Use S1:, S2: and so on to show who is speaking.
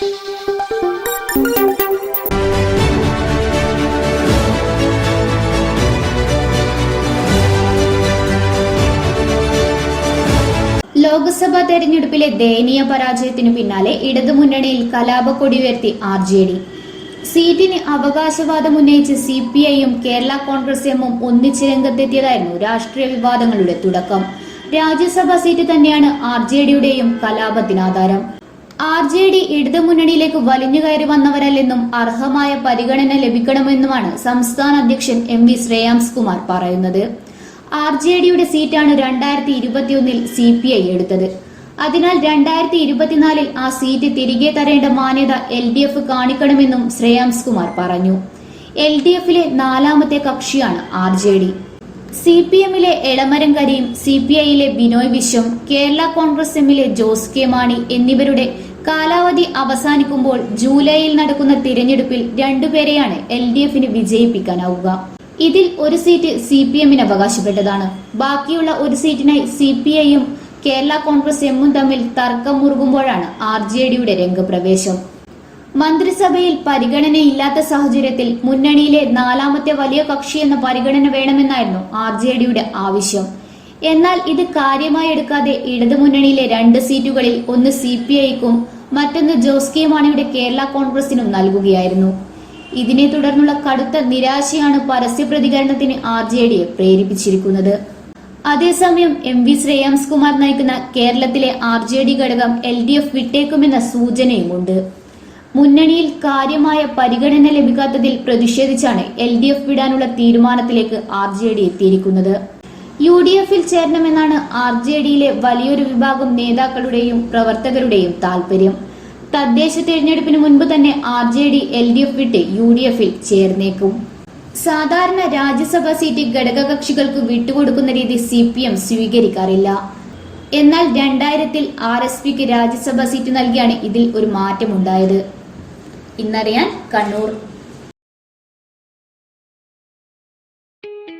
S1: ലോക്സഭാ തെരഞ്ഞെടുപ്പിലെ ദയനീയ പരാജയത്തിനു പിന്നാലെ ഇടതുമുന്നണിയിൽ കലാപക്കൊടി ഉയർത്തി ആർ ജെ ഡി. സീറ്റിന് അവകാശവാദം ഉന്നയിച്ച് സി പി ഐയും കേരള കോൺഗ്രസ് എമ്മും ഒന്നിച്ച് രംഗത്തെത്തിയതായിരുന്നു രാഷ്ട്രീയ വിവാദങ്ങളുടെ തുടക്കം. രാജ്യസഭാ സീറ്റ് തന്നെയാണ് ആർ ജെ ഡിയുടെയും കലാപത്തിനാധാരം. ആർ ജെ ഡി ഇടതുമുന്നണിയിലേക്ക് വലിഞ്ഞു കയറി വന്നവരല്ലെന്നും അർഹമായ പരിഗണന ലഭിക്കണമെന്നുമാണ് സംസ്ഥാന അധ്യക്ഷൻ എം വി ശ്രേയാംസ് കുമാർ പറയുന്നത്. ആർ ജെ ഡിയുടെ സീറ്റാണ് രണ്ടായിരത്തി ഇരുപത്തിയൊന്നിൽ സി പി ഐ എടുത്തത്. അതിനാൽ രണ്ടായിരത്തി ഇരുപത്തിനാലിൽ ആ സീറ്റ് തിരികെ തരേണ്ട മാന്യത എൽ ഡി എഫ് കാണിക്കണമെന്നും ശ്രേയാംസ് കുമാർ പറഞ്ഞു. എൽ ഡി എഫിലെ നാലാമത്തെ കക്ഷിയാണ് R J D. C P എമ്മിലെ എളമരം കരീം സി പി ഐയിലെ ബിനോയ് വിശ്വം കേരള കോൺഗ്രസ് എമ്മിലെ ജോസ് കെ മാണി എന്നിവരുടെ കാലാവധി അവസാനിക്കുമ്പോൾ ജൂലൈയിൽ നടക്കുന്ന തിരഞ്ഞെടുപ്പിൽ രണ്ടുപേരെയാണ് എൽ ഡി എഫിന് വിജയിപ്പിക്കാനാവുക. ഇതിൽ ഒരു സീറ്റ് സി പി എമ്മിന് അവകാശപ്പെട്ടതാണ്. ബാക്കിയുള്ള ഒരു സീറ്റിനായി സി പി ഐയും കേരള കോൺഗ്രസ് എമ്മും തമ്മിൽ തർക്കം മുറുകുമ്പോഴാണ് ആർ ജെ ഡിയുടെ രംഗപ്രവേശം. മന്ത്രിസഭയിൽ പരിഗണനയില്ലാത്ത സാഹചര്യത്തിൽ മുന്നണിയിലെ നാലാമത്തെ വലിയ കക്ഷി എന്ന പരിഗണന വേണമെന്നായിരുന്നു ആർ ജെ ഡിയുടെ ആവശ്യം. എന്നാൽ ഇത് കാര്യമായി എടുക്കാതെ ഇടതുമുന്നണിയിലെ രണ്ട് സീറ്റുകളിൽ ഒന്ന് സി പി ഐക്കും മറ്റൊന്ന് ജോസ് കെ മാണിയുടെ കേരള കോൺഗ്രസിനും നൽകുകയായിരുന്നു. ഇതിനെ തുടർന്നുള്ള കടുത്ത നിരാശയാണ് പരസ്യ പ്രതികരണത്തിന് ആർ ജെ ഡിയെ പ്രേരിപ്പിച്ചിരിക്കുന്നത്. അതേസമയം എം വി ശ്രേയാംസ് കുമാർ നയിക്കുന്ന കേരളത്തിലെ ആർ ജെ ഡി ഘടകം എൽ ഡി എഫ് വിട്ടേക്കുമെന്ന സൂചനയുമുണ്ട്. മുന്നണിയിൽ കാര്യമായ പരിഗണന ലഭിക്കാത്തതിൽ പ്രതിഷേധിച്ചാണ് എൽ ഡി എഫ് വിടാനുള്ള തീരുമാനത്തിലേക്ക് ആർ ജെ ഡി എത്തിയിരിക്കുന്നത്. യു ഡി എഫിൽ ചേരണമെന്നാണ് ആർ ജെ ഡിയിലെ വലിയൊരു വിഭാഗം നേതാക്കളുടെയും പ്രവർത്തകരുടെയും താല്പര്യം തദ്ദേശ തിരഞ്ഞെടുപ്പിന് മുൻപ് തന്നെ R J D L D F വിട്ട് യു ഡി എഫിൽ ചേർന്നേക്കും. സാധാരണ രാജ്യസഭാ സീറ്റ് ഘടകകക്ഷികൾക്ക് വിട്ടുകൊടുക്കുന്ന രീതി സി പി എം സ്വീകരിക്കാറില്ല. എന്നാൽ രണ്ടായിരത്തിൽ ആർ എസ് പിക്ക് രാജ്യസഭാ സീറ്റ് നൽകിയാണ് ഇതിൽ ഒരു മാറ്റമുണ്ടായത്. ഇന്നറിയാൻ കണ്ണൂർ.